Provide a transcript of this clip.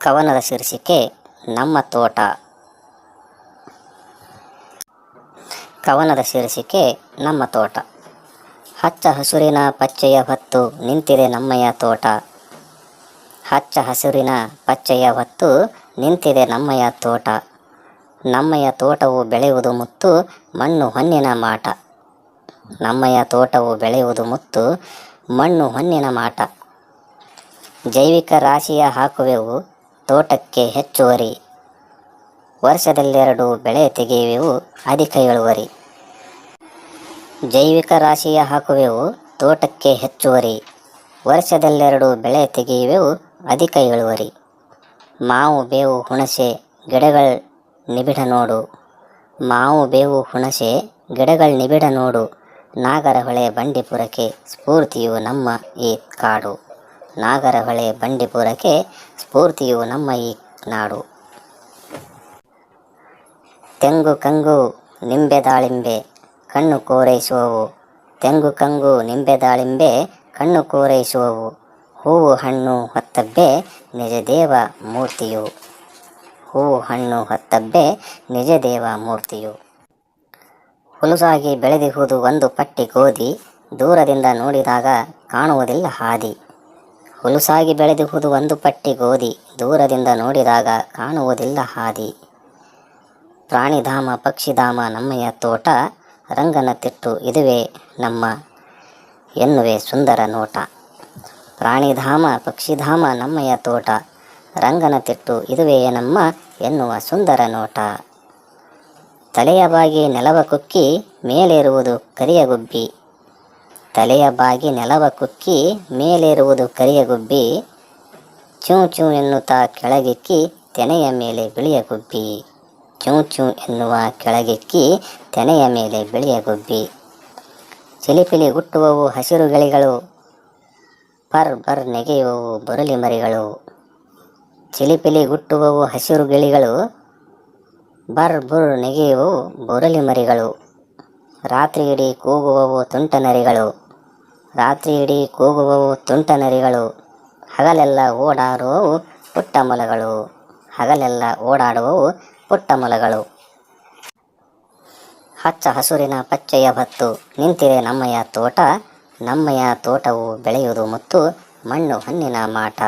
ಕವನದ ಶೀರ್ಷಿಕೆ ನಮ್ಮ ತೋಟ. ಕವನದ ಶೀರ್ಷಿಕೆ ನಮ್ಮ ತೋಟ. ಹಚ್ಚ ಹಸುರಿನ ಪಚ್ಚೆಯ ಹೊತ್ತು ನಿಂತಿದೆ ನಮ್ಮಯ ತೋಟ. ಹಚ್ಚ ಹಸುರಿನ ಪಚ್ಚೆಯ ಹೊತ್ತು ನಿಂತಿದೆ ನಮ್ಮಯ ತೋಟ. ನಮ್ಮಯ ತೋಟವು ಬೆಳೆಯುವುದು ಮುತ್ತು, ಮಣ್ಣು ಹೊನ್ನಿನ ಮಾಟ. ನಮ್ಮಯ ತೋಟವು ಬೆಳೆಯುವುದು ಮುತ್ತು, ಮಣ್ಣು ಹೊನ್ನಿನ ಮಾಟ. ಜೈವಿಕ ರಾಶಿಯ ಹಾಕುವೆವು ತೋಟಕ್ಕೆ ಹೆಚ್ಚುವರಿ. ವರ್ಷದಲ್ಲೆರಡು ಬೆಳೆ ತೆಗೆಯುವೆವು, ಅಧಿಕ ಇಳುವರಿ. ಜೈವಿಕ ರಾಶಿಯ ಹಾಕುವೆವು, ತೋಟಕ್ಕೆ ಹೆಚ್ಚುವರಿ. ವರ್ಷದಲ್ಲೆರಡು ಬೆಳೆ ತೆಗೆಯುವೆವು, ಅಧಿಕ ಇಳುವರಿ. ಮಾವು, ಬೇವು, ಹುಣಸೆ, ಗಿಡಗಳ ನಿಬಿಡ ನೋಡು. ಮಾವು, ಬೇವು, ಹುಣಸೆ, ಗಿಡಗಳ ನಿಬಿಡ ನೋಡು. ನಾಗರಹೊಳೆ, ಬಂಡೀಪುರಕ್ಕೆ ಸ್ಫೂರ್ತಿಯು ನಮ್ಮ ಈ ಕಾಡು. ನಾಗರಹೊಳೆ ಬಂಡೀಪುರಕ್ಕೆ ಸ್ಫೂರ್ತಿಯು ನಮ್ಮ ಈ ನಾಡು. ತೆಂಗು ಕಂಗು ನಿಂಬೆ ದಾಳಿಂಬೆ ಕಣ್ಣು ಕೋರೈಸುವವು. ತೆಂಗು ಕಂಗು ನಿಂಬೆ ದಾಳಿಂಬೆ ಕಣ್ಣು ಕೋರೈಸುವವು. ಹೂವು ಹಣ್ಣು ಹೊತ್ತಬ್ಬೆ ನಿಜ ದೇವ ಮೂರ್ತಿಯು. ಹೂವು ಹಣ್ಣು ಹೊತ್ತಬ್ಬೆ ನಿಜದೇವ ಮೂರ್ತಿಯು. ಹುಲುಸಾಗಿ ಬೆಳೆದಿಹುದು ಒಂದು ಪಟ್ಟಿ ಗೋಧಿ. ದೂರದಿಂದ ನೋಡಿದಾಗ ಕಾಣುವುದಿಲ್ಲ ಹಾದಿ. ಹುಲುಸಾಗಿ ಬೆಳೆದಿರುವುದು ಒಂದು ಪಟ್ಟಿ ಗೋಧಿ. ದೂರದಿಂದ ನೋಡಿದಾಗ ಕಾಣುವುದಿಲ್ಲ ಹಾದಿ. ಪ್ರಾಣಿಧಾಮ, ಪಕ್ಷಿಧಾಮ, ನಮ್ಮಯ ತೋಟ, ರಂಗನ ತಿಟ್ಟು ಇದುವೇ ನಮ್ಮ ಎನ್ನುವೆ ಸುಂದರ ನೋಟ. ಪ್ರಾಣಿಧಾಮ, ಪಕ್ಷಿಧಾಮ, ನಮ್ಮಯ ತೋಟ, ರಂಗನ ತಿಟ್ಟು ಇದುವೇ ನಮ್ಮ ಎನ್ನುವ ಸುಂದರ ನೋಟ. ತಲೆಯ ಬಾಗಿ ನೆಲವ ಕುಕ್ಕಿ, ಮೇಲೇರುವುದು ಕರಿಯ ಗುಬ್ಬಿ. ತಲೆಯ ಬಾಗಿ ನೆಲವ ಕುಕ್ಕಿ ಮೇಲೇರುವುದು ಕರಿಯ ಗುಬ್ಬಿ, ಚೂ ಚೂ ಎನ್ನುತ್ತಾ ಕೆಳಗಿಕ್ಕಿ ತೆನೆಯ ಮೇಲೆ ಬಿಳಿಯ ಗುಬ್ಬಿ, ಚೂ ಚೂ ಎನ್ನುವ ಕೆಳಗಿಕ್ಕಿ ತೆನೆಯ ಮೇಲೆ ಬಿಳಿಯ ಗುಬ್ಬಿ. ಚಿಲಿಪಿಲಿ ಹುಟ್ಟುವವು ಹಸಿರು ಗಿಳಿಗಳು, ಪರ್ ಬರ್ ನೆಗೆಯುವವು ಬುರುಲಿ ಮರಿಗಳು. ಚಿಲಿಪಿಲಿ ಹುಟ್ಟುವವು ಹಸಿರು ಗಿಳಿಗಳು, ಬರ್ ಬುರ್ ನೆಗೆಯುವವು ಬುರಲಿ ಮರಿಗಳು. ರಾತ್ರಿ ಇಡೀ ಕೂಗುವವು ತುಂಟ ನರಿಗಳು. ರಾತ್ರಿ ಇಡೀ ಕೂಗುವವು ತುಂಟ ನರಿಗಳು. ಹಗಲೆಲ್ಲ ಓಡಾಡುವವು ಪುಟ್ಟ ಮೊಲಗಳು. ಹಗಲೆಲ್ಲ ಓಡಾಡುವವು ಪುಟ್ಟ ಮೊಲಗಳು. ಹಚ್ಚ ಹಸುರಿನ ಪಚ್ಚೆಯ ಭತ್ತು. ನಿಂತಿದೆ ನಮ್ಮಯ ತೋಟ. ನಮ್ಮಯ ತೋಟವು ಬೆಳೆಯುವುದು ಮತ್ತು. ಮಣ್ಣು ಹಣ್ಣಿನ ಮಾಟ.